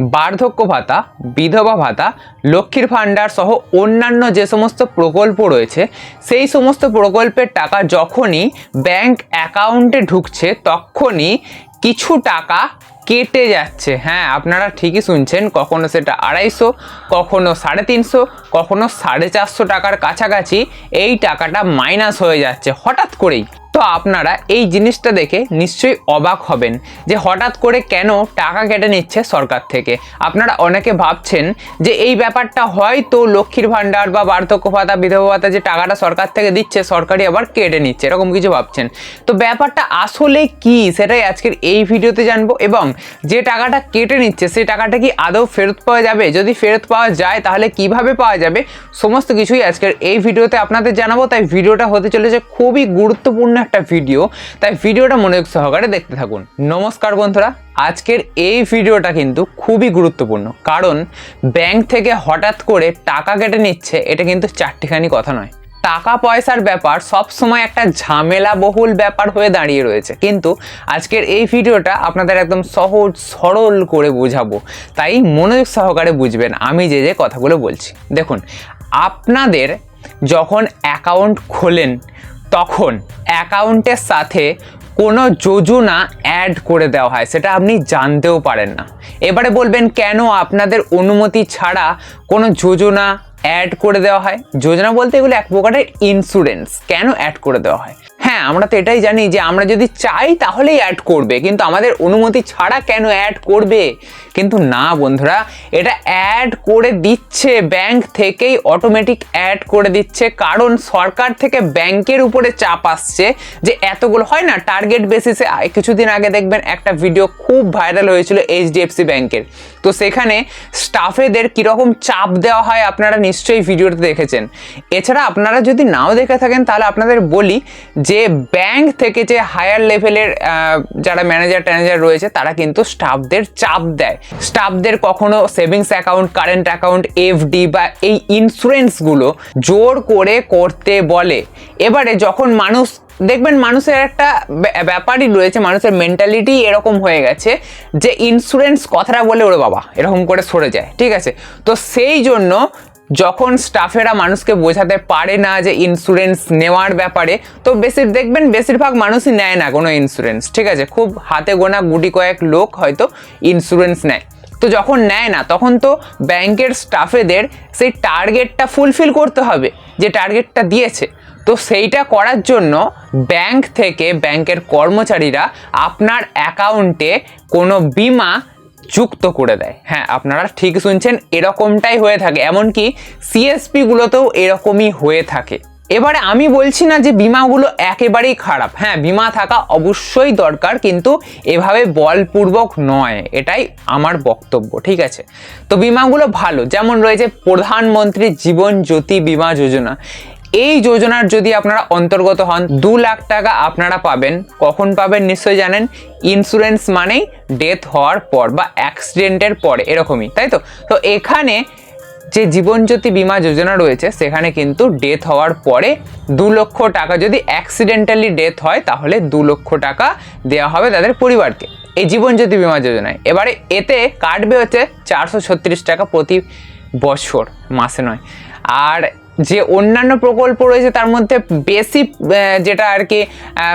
বার্ধক্য ভাতা, বিধবা ভাতা, লক্ষ্মীর ভাণ্ডার সহ অন্যান্য যে সমস্ত প্রকল্প রয়েছে, সেই সমস্ত প্রকল্পের টাকা যখনই ব্যাংক অ্যাকাউন্টে ঢুকছে, তখনই কিছু টাকা কেটে যাচ্ছে। হ্যাঁ আপনারা ঠিকই শুনছেন, কখনো সেটা আড়াইশো, কখনো সাড়ে তিনশো, কখনো সাড়ে চারশো টাকার কাছাকাছি এই টাকাটা মাইনাস হয়ে যাচ্ছে। হঠাৎ করেই তো আপনারা এই জিনিসটা দেখে নিশ্চয়ই অবাক হবেন যে হঠাৎ করে কেন টাকা কেটে নিচ্ছে সরকার থেকে। আপনারা অনেকে ভাবছেন যে এই ব্যাপারটা হয়তো লক্ষ্মীর ভাণ্ডার বা বার্ধক্য ভাতা, বিধবা ভাতা যে টাকাটা সরকার থেকে দিচ্ছে সরকারি আবার কেটে নিচ্ছে, এরকম কিছু ভাবছেন। তো ব্যাপারটা আসলে কি? সেটাই আজকের এই ভিডিওতে জানব এবং যে টাকাটা কেটে নিচ্ছে, সেই টাকাটা কি আদৌ ফেরত পাওয়া যাবে? যদি ফেরত পাওয়া যায়, তাহলে কীভাবে পাওয়া যাবে? সমস্ত কিছুই আজকের এই ভিডিওতে আপনাদের জানাব। তাই ভিডিওটা হতে চলেছে খুবই গুরুত্বপূর্ণ একটা ভিডিও তাই ভিডিওটা মনোযোগ সহকারে দেখতে থাকুন। নমস্কার বন্ধুরা, আজকের এই ভিডিওটা কিন্তু খুবই গুরুত্বপূর্ণ। কারণ ব্যাংক থেকে হঠাৎ করে টাকা কেটে নিচ্ছে, এটা কিন্তু চারটিখানি কথা নয়। টাকা পয়সার ব্যাপার সব সময় একটা ঝামেলা বহুল ব্যাপার হয়ে দাঁড়িয়ে রয়েছে। কিন্তু আজকের এই ভিডিওটা আপনাদের একদম সহজ, সরল করে বোঝাবো। তাই মনোযোগ সহকারে বুঝবেন, আমি যে যে কথাগুলো বলছি। দেখুন, আপনাদের যখন অ্যাকাউন্ট খোলেন তখন অ্যাকাউন্টের সাথে কোনো যোজনা অ্যাড করে দেওয়া হয়, সেটা আপনি জানতেও পারেন না। এবারে বলবেন, কেন আপনাদের অনুমতি ছাড়া কোনো যোজনা অ্যাড করে দেওয়া হয়? যোজনা বলতে এগুলো এক প্রকারের ইন্স্যুরেন্স কেন অ্যাড করে দেওয়া হয়? হ্যাঁ আমরা তো এটাই জানি যে আমরা যদি চাই তাহলেই অ্যাড করবে, কিন্তু আমাদের অনুমতি ছাড়া কেন অ্যাড করবে? কিন্তু না বন্ধুরা, এটা অ্যাড করে দিচ্ছে ব্যাংক থেকেই অটোমেটিক অ্যাড করে দিচ্ছে, কারণ সরকার থেকে ব্যাংকের উপরে চাপ আসছে যে এতগুলো, হয় না টার্গেট বেসিসে কিছুদিন আগে দেখবেন একটা ভিডিও খুব ভাইরাল হয়েছিল এইচডিএফসি ব্যাংকের তো সেখানে স্টাফেদের কীরকম চাপ দেওয়া হয় আপনারা নিশ্চয়ই ভিডিওতে দেখেছেন। এছাড়া আপনারা যদি নাও দেখে থাকেন, তাহলে আপনাদের বলি যে ব্যাংক থেকে যে হায়ার লেভেলের যারা ম্যানেজার ট্যানেজার রয়েছে, তারা কিন্তু স্টাফদের চাপ দেয়। স্টাফদের কখনো savings account current account FD বা এই ইন্স্যুরেন্সগুলো জোর করে করতে বলে। এবারে যখন মানুষ দেখবেন মানুষের একটা ব্যা- ব্যাপারই রয়েছে, মানুষের মেন্টালিটি এরকম হয়ে গেছে যে ইন্স্যুরেন্স কথাটা বলে ওরে বাবা, এরকম করে সরে যায়, ঠিক আছে? তো সেই জন্য যখন স্টাফেরা মানুষকে বোঝাতে পারে না যে ইন্স্যুরেন্স নেওয়ার ব্যাপারে, তো বেশি দেখবেন বেশিরভাগ মানুষই নেয় না কোনো ইন্স্যুরেন্স ঠিক আছে? খুব হাতে গোনা গুটি কয়েক লোক হয়তো ইন্স্যুরেন্স নেয়। তো যখন নেয় না, তখন তো ব্যাংকের স্টাফেদের সেই টার্গেটটা ফুলফিল করতে হবে, যে টার্গেটটা দিয়েছে। তো সেইটা করার জন্য ব্যাংক থেকে ব্যাংকের কর্মচারীরা আপনার অ্যাকাউন্টে কোনো বিমা যুক্ত করে দেয়। হ্যাঁ আপনারা ঠিক শুনছেন, এরকমটাই হয়ে থাকে। এমনকি সিএসপিগুলোতেও এরকমই হয়ে থাকে। এবারে আমি বলছি না যে বিমাগুলো একেবারেই খারাপ। হ্যাঁ বিমা থাকা অবশ্যই দরকার, কিন্তু এভাবে বলপূর্বক নয়। এটাই আমার বক্তব্য, ঠিক আছে? তো বিমাগুলো ভালো, যেমন রয়েছে প্রধানমন্ত্রী জীবন জ্যোতি বিমা যোজনা। এই যোজনার যদি আপনারা অন্তর্গত হন, দু লাখ টাকা আপনারা পাবেন। কখন পাবেন নিশ্চয়ই জানেন? ইন্স্যুরেন্স মানেই ডেথ হওয়ার পর বা অ্যাক্সিডেন্টের পর, এরকমই, তাই তো? তো এখানে যে জীবনজ্যোতি বিমা যোজনা রয়েছে, সেখানে কিন্তু ডেথ হওয়ার পরে দু লক্ষ টাকা যদি অ্যাক্সিডেন্টালি ডেথ হয়, তাহলে দু লক্ষ টাকা দেওয়া হবে তাদের পরিবারকে এই জীবনজ্যোতি বিমা যোজনায়। এবারে এতে কাটবে হচ্ছে চারশো ছত্রিশ টাকা প্রতি বছর, মাসে নয়। আর যে অন্যান্য প্রকল্প রয়েছে, তার মধ্যে বেশি যেটা আর কি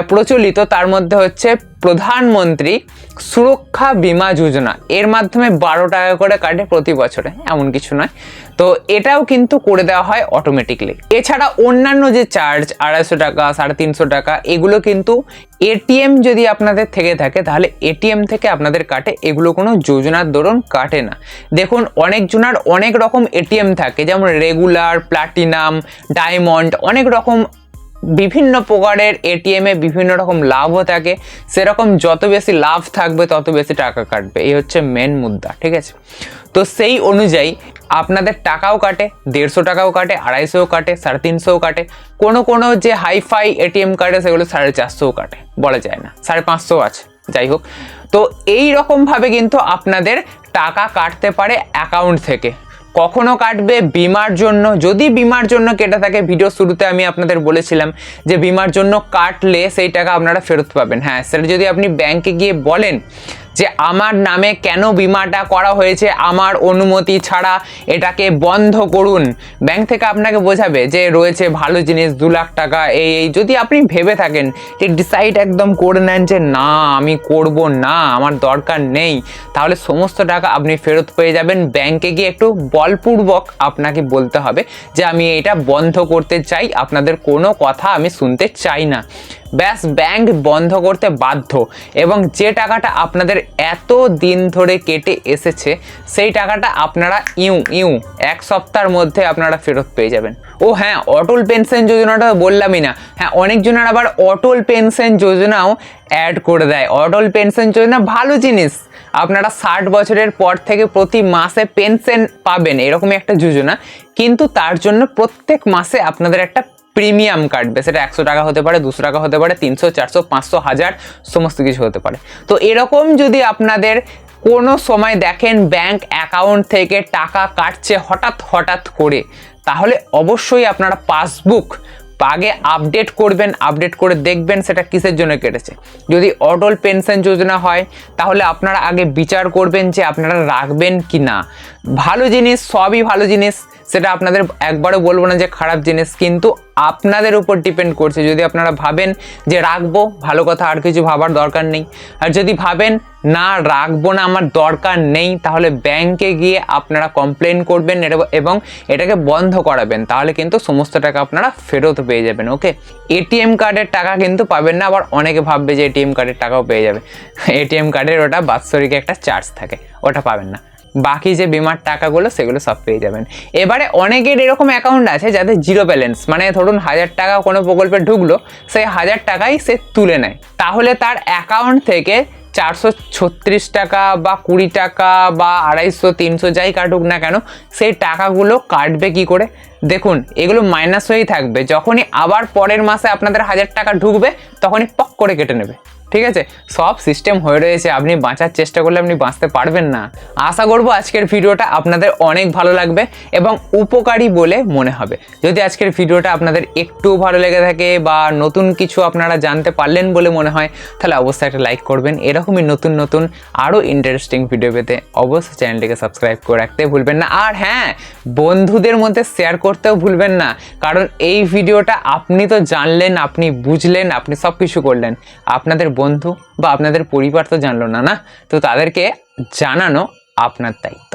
প্রচলিত, তার মধ্যে হচ্ছে প্রধানমন্ত্রী সুরক্ষা বীমা যোজনা। এর মাধ্যমে বারো টাকা করে কাটে প্রতি বছরে, এমন কিছু নয়। তো এটাও কিন্তু করে দেওয়া হয় অটোমেটিকলি এছাড়া অন্যান্য যে চার্জ আড়াইশো টাকা, সাড়ে তিনশো টাকা, এগুলো কিন্তু এটিএম যদি আপনাদের থেকে থাকে, তাহলে এটিএম থেকে আপনাদের কাটে। এগুলো কোনো যোজনার দরুন কাটে না। দেখুন অনেক জনার অনেক রকম এটিএম থাকে, যেমন রেগুলার প্লাটিনাম ডায়মন্ড অনেক রকম বিভিন্ন প্রকারের এটিএমে বিভিন্ন রকম লাভও থাকে। সেরকম যত বেশি লাভ থাকবে, তত বেশি টাকা কাটবে। এই হচ্ছে মেন মুদ্রা, ঠিক আছে? তো সেই অনুযায়ী আপনাদের টাকাও কাটে, দেড়শো টাকাও কাটে, আড়াইশোও কাটে, সাড়ে তিনশোও কাটে। কোনো কোনো যে হাইফাই এটিএম কাটে সেগুলো সাড়ে চারশোও কাটে, বলা যায় না। সাড়ে পাঁচশো আছে, যাই হোক। তো এই রকমভাবে কিন্তু আপনাদের টাকা কাটতে পারে অ্যাকাউন্ট থেকে। কখনো কাটবে বিমার জন্য? যদি বিমার জন্য কেটে থাকে ভিডিও শুরুতে আমি আপনাদের বলেছিলাম যে বিমার জন্য কাটলে সেই টাকা আপনারা ফেরত পাবেন। হ্যাঁ সেটা যদি আপনি ব্যাংকে গিয়ে বলেন যে আমার নামে কেন বিমাটা করা হয়েছে, আমার অনুমতি ছাড়া এটাকে বন্ধ করুন। ব্যাংক থেকে আপনাকে বোঝাবে যে রয়েছে ভালো জিনিস, দু লাখ টাকা, এই এই। যদি আপনি ভেবে থাকেন যে ডিসাইড একদম করে নেন যে না, আমি করব না, আমার দরকার নেই, তাহলে সমস্ত টাকা আপনি ফেরত পেয়ে যাবেন। ব্যাংকে গিয়ে একটু বলপূর্বক আপনাকে বলতে হবে যে আমি এটা বন্ধ করতে চাই, আপনাদের কোনো কথা আমি শুনতে চাই না। ব্যাস ব্যাংক বন্ধ করতে বাধ্য। এবং যে টাকাটা আপনাদের এত দিন ধরে কেটে এসেছে, সেই টাকাটা আপনারা ইউ ইউ, এক সপ্তাহের মধ্যে আপনারা ফেরত পেয়ে যাবেন। ও হ্যাঁ অটল পেনশন যোজনাটা বললামই না। হ্যাঁ অনেকজনের আবার অটল পেনশন যোজনাও অ্যাড করে দেয়। অটল পেনশন যোজনা ভালো জিনিস। আপনারা ষাট বছরের পর থেকে প্রতি মাসে পেনশন পাবেন, এরকমই একটা যোজনা। কিন্তু তার জন্য প্রত্যেক মাসে আপনাদের একটা প্রিমিয়াম কাটবে সেটা একশো টাকা হতে পারে, দুশো টাকা হতে পারে, তিনশো, চারশো, পাঁচশো, হাজার, সমস্ত কিছু হতে পারে। তো এরকম যদি আপনাদের কোনো সময় দেখেন ব্যাংক অ্যাকাউন্ট থেকে টাকা কাটছে হঠাৎ হঠাৎ করে, তাহলে অবশ্যই আপনারা পাসবুক আগে আপডেট করবেন, আপডেট করে দেখবেন সেটা কিসের জন্য কেটেছে। যদি অটল পেনশন যোজনা হয়, তাহলে আপনারা আগে বিচার করবেন যে আপনারা রাখবেন কি না ভালো জিনিস, সবই ভালো জিনিস সেটা আপনাদের একবারও বলব না যে খারাপ জিনিস, কিন্তু আপনাদের উপর ডিপেন্ড করছে। যদি আপনারা ভাবেন যে রাখব, ভালো কথা, আর কিছু ভাবার দরকার নেই। আর যদি ভাবেন, না, রাখব না, আমার দরকার নেই, তাহলে ব্যাংকে গিয়ে আপনারা কমপ্লেন করবেন এবং এটাকে বন্ধ করাবেন। তাহলে কিন্তু সমস্ত টাকা আপনারা ফেরত পেয়ে যাবেন ওকে এটিএম কার্ডের টাকা কিন্তু পাবেন না, আবার অনেকে ভাববে যে এটিএম কার্ডের টাকাও পেয়ে যাবে। এটিএম কার্ডের ওটা বাৎসরিক একটা চার্জ থাকে, ওটা পাবেন না। বাকি যে বিমার টাকাগুলো সেগুলো সব পেয়ে যাবেন। এবারে অনেকের এরকম অ্যাকাউন্ট আছে যাদের জিরো ব্যালেন্স মানে ধরুন হাজার টাকা কোনো প্রকল্পে ঢুকলো, সেই হাজার টাকাই সে তুলে নেয়। তাহলে তার অ্যাকাউন্ট থেকে চারশো ছত্রিশ টাকা বা কুড়ি টাকা বা আড়াইশো, তিনশো যাই কাটুক না কেন, সেই টাকাগুলো কাটবে কি করে? দেখুন, এগুলো মাইনাস হয়েই থাকবে। যখনই আবার পরের মাসে আপনাদের হাজার টাকা ঢুকবে, তখনই পক করে কেটে নেবে। ঠিক আছে? সব সিস্টেম হয়ে রয়েছে, আপনি বাঁচার চেষ্টা করলে আপনি বাঁচতে পারবেন না। আশা করব আজকের ভিডিওটা আপনাদের অনেক ভালো লাগবে এবং উপকারী বলে মনে হবে। যদি আজকের ভিডিওটা আপনাদের একটু ভালো লেগে থাকে বা নতুন কিছু আপনারা জানতে পারলেন বলে মনে হয়, তাহলে অবশ্যই একটা লাইক করবেন। এরকমই নতুন নতুন আরও ইন্টারেস্টিং ভিডিও পেতে অবশ্যই চ্যানেলটিকে সাবস্ক্রাইব করে রাখতে ভুলবেন না। আর হ্যাঁ বন্ধুদের মধ্যে শেয়ার করতেও ভুলবেন না। কারণ এই ভিডিওটা আপনি তো জানলেন, আপনি বুঝলেন, আপনি সব কিছু করলেন। আপনাদের বন্ধু বা আপনাদের পরিবার তো জানলো না না? তো তাদেরকে জানানো আপনার দায়িত্ব।